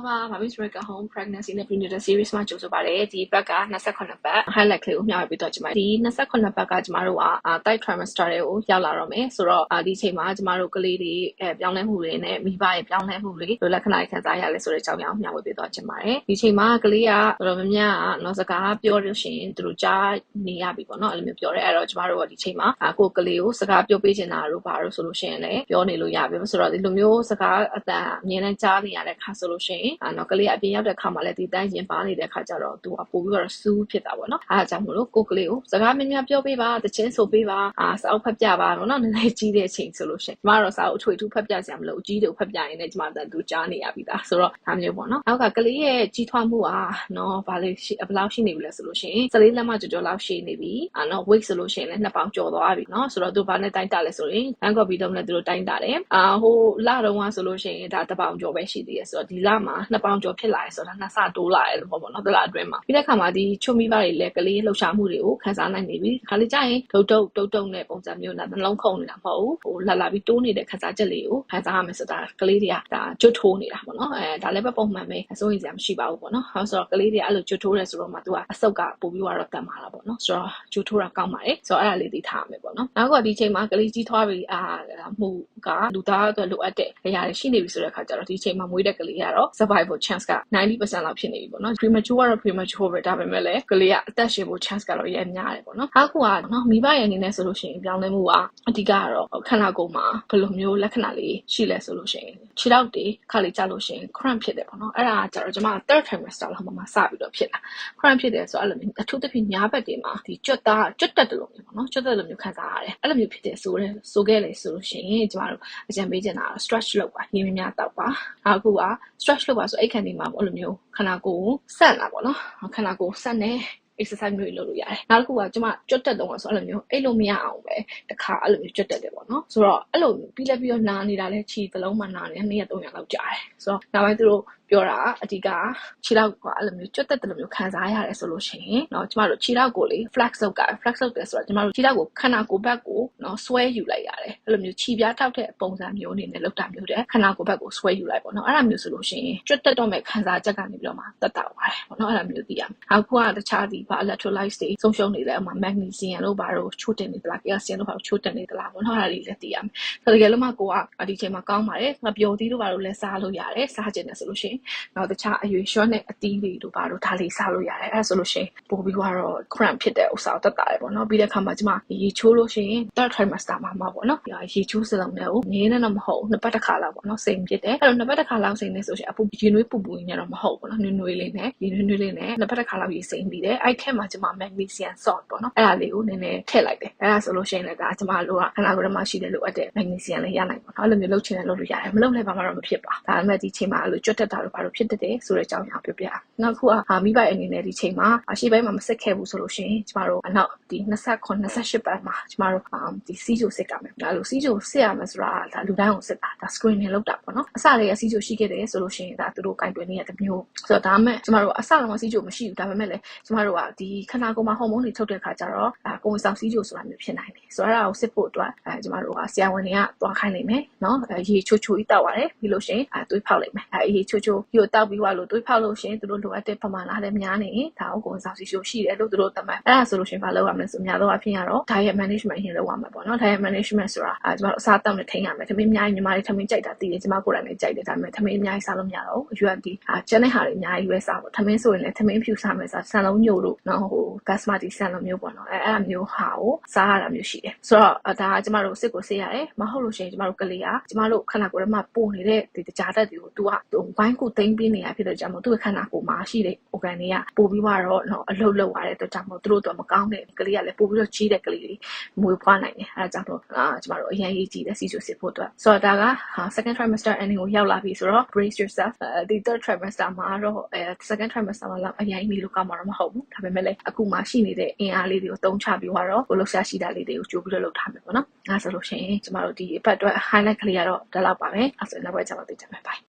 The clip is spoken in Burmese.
္ဂလာပါ Mommy's Miracle Home Pregnancy နဲ့ Prenatal Series မှာကြိုဆိုပါရစေ။ဒီဘက်က28ပတ် highlight ကလေးကိုမျှဝေပေးတော့ကျမဒီ28ပတ်ကကျမတို့က third trimester တွေကိုရောက်လာတော့မယ်ဆိုတော့ဒီချိန်မှာကျမတို့ကလေးတွေပြောင်းလဲမှုတွေနဲ့မိဘရဲ့ပြောင်းလဲမှုတွေလိုလက္ခဏာတွေခံစားရလဲဆိုတဲ့အကြောင်းအရာကိုမျှဝေပေးတော့ကျမရယ်ဒီချိန်မှာကလေးကတော်တော်များများကတော့စကားပြောလို့ရှိရင်သူတို့ကြားနေရပြီပေါ့နော်အဲ့လိုမျိုးပြောတယ်အဲ့တော့ကျမတို့ကဒီချိန်မှာကိုကလေးကိုစကားပြောပေးချင်တာတို့ဘာလို့ဆိုလို့ရှိရင်လည်းပြောနေလို့ရပြီဆိုတော့ဒီလိုမျိုးစကားအတန်အမြင်နဲ့ကြားနေရတဲ့ခါဆိုလို့ရှိရင်အာနော်ကလေးအပြင်ရောက်တဲ့ခါမှာလည်းဒီတိုင်းရင်ပါနေတဲ့ခါကျတော့သူကပို့ပြီးတော့စူးဖြစ်တာပေါ့နော်အားကြောင့်မလို့ကိုကလေးကိုစကားများများပြောပေးပါတချင်းဆိုပေးပါအာစာအုပ်ဖတ်ပြပါတော့နော်နည်းနည်းကြီးတဲ့အချိန်ဆိုလို့ရှိရင်ကျမတို့စာအုပ်အထွေထူးဖတ်ပြစရာမလိုအကြီးတို့ဖတ်ပြရင်လည်းကျမတို့သူကြားနေရပြီသားဆိုတော့ဒါမျိုးပေါ့နော်နောက်ကကလေးရဲ့ကြီးထွားမှုอ่ะနော်ဗာလေရှိဘယ်လောက်ရှိနေပြီလဲဆိုလို့ရှိရင်14လက်မကျော်ကျော်လောက်ရှိနေပြီအာနော် weight ဆိုလို့ရှိရင်လည်း2ပေါင်ကျော်သွားပြီနော်ဆိုတော့သူဘာနဲ့တိုင်းတာလဲဆိုရင်ဘန်ကော့ဘီတော့လည်းသူတို့တိုင်းတာတယ်အာဟိုလတုန်းကဆိုလို့ရှိရင်ဒါ1ပေါင်ကျော်ပဲရှိသေးတယ်ဆိုတော့ဒီလမှာ2ပေါင်ကျော်ဖြစ်လာတယ်ဆိုတာနှစ်ဆတိုးလာတယ်လို့ပေါ့ပေါ့နော်တလအတွင်းမှာပြီးတဲ့ခါမှာဒီချုံမိဘတွေလည်းကလေးလှုပ်ရှားမှုတွေကိုခန်းစားနိုင်နေပြီခါလေးကျရင်ဒုတ်ဒုတ်တုတ်တုတ်နဲ့ပုံစံမျိုးနဲ့နှလုံးခုန်နေတာမဟုတ်ဘူးဟိုလှလာပြီးတိုးနေတဲ့ခန်းစားချက်လေးကိုခန်းစားရမယ်ဆိုတာကလေးတွေကဒါကျွတ်ထိုးနေတာပေါ့နော်အဲဒါလည်းပဲပုံမှန်ပဲအစိုးရစရာမရှိပါဘူးပေါ့နော်ဟောဆိုတော့ကလေးတွေအဲ့လိုကျွတ်ထိုးတယ်ဆိုတော့မှသူကအဆုတ်ကပို့ပြီးတော့တတ်မှာလားပေါ့နော်ဆိုတော့ကျွတ်ထိုးတာကောင်းပါတယ်ဆိုတော့အဲ့ဒါလေးသိထားရမယ်ပေါ့နော်နောက်ကဒီချိန်မှာကလေးကြီးထွားပြီးအာမှုကလူသားအတွက်လိုအပ်တဲ့အရာတွေရှိနေပြီဆိုတဲ့အခါကျတော့ဒီချိန်မှာမွေးတဲ့ကလေးကတော့ survival chance က90%လောက်ဖြစ်နေပြီပေါ့နော် premature ကတော့ premature ပဲဒါပေမဲ့လည်းကလေးကအသက်ရှင်ဖို့ chance ကတော့ရဲများတယ်ပေါ့နော်အခုကနော်မိဘရဲ့အနေနဲ့ဆိုလို့ရှိရင်ပြောင်းလဲမှုကအဓိကကတော့ခန္ဓာကိုယ်မှာဘယ်လိုမျိုးလက္ခဏာလေးရှိလဲဆိုလို့ရှိရင်ခြေထောက်တွေခါလေးကြလို့ရှိရင် cramp ဖြစ်တယ်ပေါ့နော်အဲ့ဒါကကျတော့ကျွန်မ third trimester လောက်မှမှစပြီးတော့ဖြစ်လာ cramp ဖြစ်တယ်ဆိုတော့အဲ့လိုမျိုးအထူးသဖြင့်ညားဘက်တွေမှာဒီကြွတ်သားကြွတ်တက်တယ်လို့မျိုးပေါ့နော်ကြွတ်တက်လို့မျိုးခံစားရတယ်အဲ့လိုမျိုးဖြစ်တယ်ဆိုရဲဆိုခဲ့လေဆိုလို့ရှိရင်ကျမတို့အကြံပေးချင်တာ stretch လုပ်ပါညီမများတောက်ပါအခုက stretch လုပ်ပါဆိုအဲ့ခံဒီမှာပေါ့အဲ့လိုမျိုးခန္ဓာကိုယ်ဆက်လာပေါ့နော်ခန္ဓာကိုယ်ဆက်နေ exercise မျိုးလုပ်လို့ရတယ်။နောက်တစ်ခုကကျွန်မကြွတ်တက်တော့ဆိုအဲ့လိုမျိုးအဲ့လိုမရအောင်ပဲတခါအဲ့လိုမျိုးကြွတ်တက်တယ်ပေါ့နော်။ဆိုတော့အဲ့လိုပြီးလက်ပြီးတော့နားနေတာလဲခြေသလုံးမှနားနေနေ့ရက်3ရက်လောက်ကြာတယ်။ဆိုတော့နောက်ပိုင်းသူတို့ပြောတာအဓိကခြေထောက်ကအဲ့လိုမျိုးကျွတ်တက်တယ်လို့မျိုးခံစားရတယ်ဆိုလို့ရှိရင်เนาะကျမတို့ခြေထောက်ကိုလေ flex လုပ်ကြ flex လုပ်တယ်ဆိုတော့ကျမတို့ခြေထောက်ကိုခန္ဓာကိုယ်ဘက်ကိုเนาะဆွဲယူလိုက်ရတယ်အဲ့လိုမျိုးခြေပြားထောက်တဲ့ပုံစံမျိုးအနေနဲ့လုပ်တာမျိုးတဲ့ခန္ဓာကိုယ်ဘက်ကိုဆွဲယူလိုက်ပေါ့เนาะအဲ့ဒါမျိုးဆိုလို့ရှိရင်ကျွတ်တက်တော့မဲ့ခံစားချက်ကနေပြီးတော့မှတက်တာပါတယ်ပေါ့เนาะအဲ့ဒါမျိုးသိရမယ်အခုကတခြားဒီ ဘာ electrolytes တွေဆုံးရှုံးနေလဲဥပမာ magnesium တို့ဘာတို့ချို့တင်နေသလား calcium တို့ဘာတို့ချို့တင်နေသလားပေါ့နော်အဲ့ဒါတွေလည်းသိရမယ်။ဆိုတော့တကယ်လို့မှကိုကဒီချိန်မှာကောင်းပါတယ်။ငါပျော်သီးတို့ဘာတို့လည်းစားလို့ရတယ်။စားကျင်တယ်ဆိုလို့ရှိရင်နောက်တခြားအရွယ်ရှော့နဲ့အသီးတွေတို့ဘာတို့ဒါလေးစားလို့ရတယ်။အဲ့ဒါဆိုလို့ရှိရင်ပို့ပြီးတော့ cramp ဖြစ်တဲ့ဥစ္စာကိုတတ်တာတယ်ပေါ့နော်။ပြီးတဲ့အခါမှာကျမရေချိုးလို့ရှိရင် third trimester မှာမှာပေါ့နော်။ရေချိုးစလုံးတွေကိုငင်းနေတော့မဟုတ်ဘူး။နှစ်ပတ်တစ်ခါလောက်ပေါ့နော်။စိမ်ဖြစ်တယ်။အဲ့တော့နှစ်ပတ်တစ်ခါလောက်စိမ်နေဆိုရှင်အပူရေနွေးပူပူနေတော့မဟုတ်ဘူးပေါ့နော်။နွေနွေလေးနဲ့ရေနွေနွေလေးနဲ့နှစ်ပတ်တစ်ခါလောက်ရေစိမ်ပြီးတယ်။အဲ့ထက်မှာကျမ magnesium salt ပေါ့နော်အဲ့ဒါလေးကိုနည်းနည်းထည့်လိုက်တယ်အဲ့ဒါဆိုလို့ရှိရင်လည်းဒါကျမတို့ကခန္ဓာကိုယ်ထဲမှာရှိတဲ့လိုအပ်တဲ့ magnesium လေးရနိုင်ပေါ့နော်အဲ့လိုမျိုးလုပ်ချင်တယ်လုပ်လို့ရတယ်မလုပ်လည်းဘာမှတော့မဖြစ်ပါဒါပေမဲ့ဒီချိန်မှာအဲ့လိုကြွတ်တက်တာတို့ဘာလို့ဖြစ်တတ်တယ်ဆိုတဲ့အကြောင်းအရာပြောပြနောက်ခုကမိဘအနေနဲ့ဒီချိန်မှာရှေ့ပိုင်းမှာမစစ်ခဲ့ဘူးဆိုလို့ရှိရင်ကျမတို့အနောက်ဒီ29 28ပတ်မှာကျမတို့ဒီစီဂျိုစစ်ကမယ်ဒါလို့စီဂျိုစစ်ရမယ်ဆိုတာဒါလူတိုင်းကိုစစ်တာဒါ screening လုပ်တာပေါ့နော်အစလေးကစီဂျိုရှိခဲ့တယ်ဆိုလို့ရှိရင်ဒါသူတို့ကင်တွင်နေရတဲ့မျိုးဆိုတော့ဒါမှကျမတို့အစလုံးကစီဂျိုမရှိဘူးဒါပေမဲ့လည်းကျမတို့ကဒီခန္ဓာကိုယ်မှာဟော်မုန်းတွေထုတ်တဲ့ခါကျတော့ဒါကိုယ်ဝင်ဆောင်စီဂျိုဆိုတာမျိုးဖြစ်နိုင်တယ်ဆိုတော့အဲ့ဒါကိုစစ်ဖို့အတွက်အဲကျမတို့ကဆရာဝန်တွေကသွားခိုင်းနိုင်မယ်နော်ရေချိုချိုကြီးတောက်ရတယ်ပြီးလို့ရှိရင်အဲသွေးဖောက်လိုက်မယ်အဲရေချိုချိုကြီးကိုတောက်ပြီးသွားလို့သွေးဖောက်လို့ရှိရင်သူတို့လိုအပ်တဲ့ပမာဏလည်းများနေဒါကိုကိုယ်ဆောင်စီရှိရှိတယ်လို့သူတို့သတ်မှတ်အဲ့ဒါဆိုလို့ရှိရင်ဘာလုပ်ရမလဲဆိုများတော့အဖြစ်ရတော့ diet management ဟင်းလုပ်ရမှာပေါ့နော် diet management ဆိုတာအဲကျမတို့အစားအသောက်နဲ့ထိန်းရမယ်သမီးအများကြီးညီမလေးသမီးကြိုက်တာသိတယ်ကျမကိုယ်တိုင်လည်းကြိုက်တယ်ဒါပေမဲ့သမီးအများကြီးစားလို့မရတော့ဘူး UND အာကျန်တဲ့ဟာတွေအများကြီးပဲစားပေါ့သမင်းဆိုရင်လည်းသမင်းဖြူစားမယ်စားဆန်လုံးညို့လို့နော်ဟို basmati ဆန်လုံးမျိုးပေါ့နော်အဲအဲ့ဒါမျိုးဟာကိုစားရတာမျိုးရှိတယ်ဆိုတော့ဒါကကျမတို့စစ်ကိုဆေးရတယ်မဟုတ်လို့ရှိရင်ကျမတို့ကလေးကကျမတို့ခန္ဓာကိုယ်ထဲမှာပို့နေတဲ့ဒီတကြားတက်တွေကို तू ကဝိုင်းကိုသိမ့်ပေးနေရဖြစ်တဲ့ကြောင့်မို့သူ့ခန္ဓာကိုယ်မှာရှိတဲ့ organ တွေကပို့ပြီးတော့နော်အလုတ်လောက်ရတဲ့အတွက်ကြောင့်မို့သူတို့တော့မကောင်းတဲ့ကလေးကလည်းပို့ပြီးတော့ကြီးတဲ့ကလေးတွေမွေးဖွားနိုင်တယ်အဲဒါကြောင့်တော့အာကျမတို့အရင်ကြီးကြည့်တဲ့စီချိုစစ်ဖို့အတွက်ဆိုတော့ဒါက second trimester ending ကိုရောက်လာပြီဆိုတော့ brace yourself ဒီ third trimester မှာတော့အဲ second trimester မှာတော့အရင်နေလို့ကောင်းမှာတော့မဟုတ်ဘူးဒါပေမဲ့လည်းအခုမှရှိနေတဲ့အင်အားလေးတွေကိုတုံးချပြီးတော့ကိုလှုပ်ရှားရှိတာလေးတွေကိုကြိုးပြီးတော့လုပ်ထားမယ်ပေါ့နော်အဲဆိုလို့ရှိရင်ကျမတို့ဒီအပတ်အတွက် highlight ကလေးကတော့ဒါလောက်ပါပဲအဲဆိုရင်နောက်ဘက်ကျမတို့တွေ့ကြမယ် bye